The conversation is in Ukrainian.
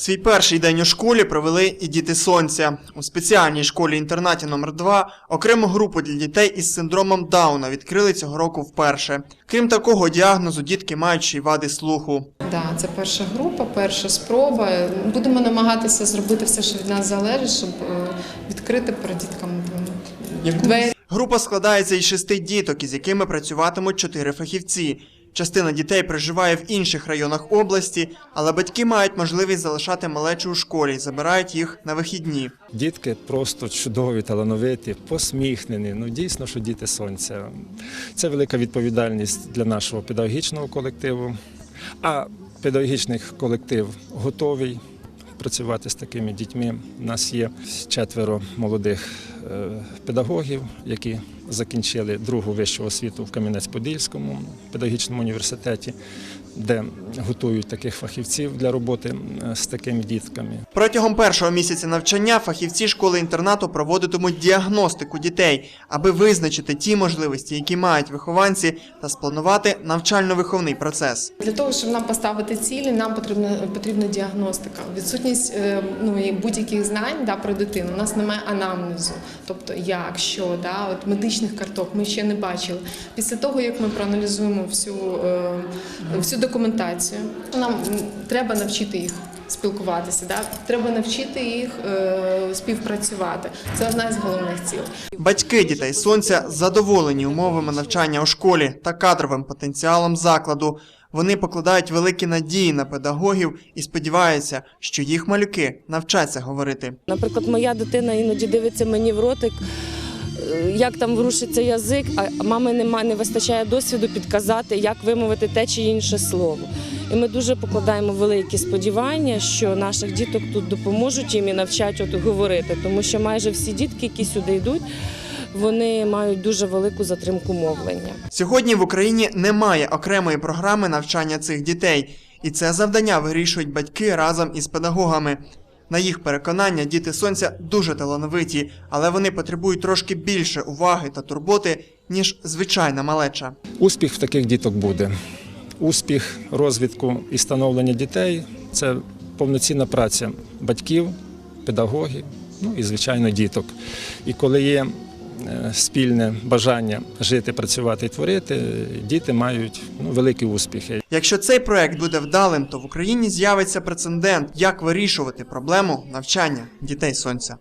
Свій перший день у школі провели і діти сонця. У спеціальній школі-інтернаті номер 2 окрему групу для дітей із синдромом Дауна відкрили цього року вперше. Крім такого діагнозу, дітки мають ще й вади слуху. Да, це перша група, перша спроба. Будемо намагатися зробити все, що від нас залежить, щоб е, відкрити перед дітками двері. Група складається із шести діток, із якими працюватимуть чотири фахівці. Частина дітей проживає в інших районах області, але батьки мають можливість залишати малечу у школі забирають їх на вихідні. Дітки просто чудові, талановиті, посміхнені. Ну дійсно, що діти сонця. Це велика відповідальність для нашого педагогічного колективу. А педагогічний колектив готовий працювати з такими дітьми. У нас є четверо молодих педагогів, які закінчили другу вищу освіту в Кам'янець-Подільському педагогічному університеті, де готують таких фахівців для роботи з такими дітками. Протягом першого місяця навчання фахівці школи-інтернату проводитимуть діагностику дітей, аби визначити ті можливості, які мають вихованці, та спланувати навчально-виховний процес. Для того, щоб нам поставити цілі, нам потрібна потрібна діагностика. Відсутність е, ну, будь-яких знань да, про дитину. У нас немає анамнезу, тобто як, що, да, от медичних карток ми ще не бачили. Після того, як ми проаналізуємо всю, е, всю документацію, нам треба навчити їх. Спілкуватися, да? треба навчити їх е, співпрацювати. Це одна з головних цілей. Батьки дітей сонця задоволені умовами навчання у школі та кадровим потенціалом закладу. Вони покладають великі надії на педагогів і сподіваються, що їх малюки навчаться говорити. Наприклад, моя дитина іноді дивиться мені в ротик, як там ворушиться язик, а мами немає, не вистачає досвіду підказати, як вимовити те чи інше слово. І ми дуже покладаємо великі сподівання, що наших діток тут допоможуть їм і навчать от говорити, тому що майже всі дітки, які сюди йдуть, вони мають дуже велику затримку мовлення. Сьогодні в Україні немає окремої програми навчання цих дітей, і це завдання вирішують батьки разом із педагогами. На їх переконання, діти сонця дуже талановиті, але вони потребують трошки більше уваги та турботи, ніж звичайна малеча. Успіх в таких діток буде. Успіх розвитку і становлення дітей це повноцінна праця батьків, педагогів, ну і звичайно діток. І коли є спільне бажання жити, працювати і творити, діти мають ну, великі успіхи. Якщо цей проект буде вдалим, то в Україні з'явиться прецедент, як вирішувати проблему навчання дітей сонця.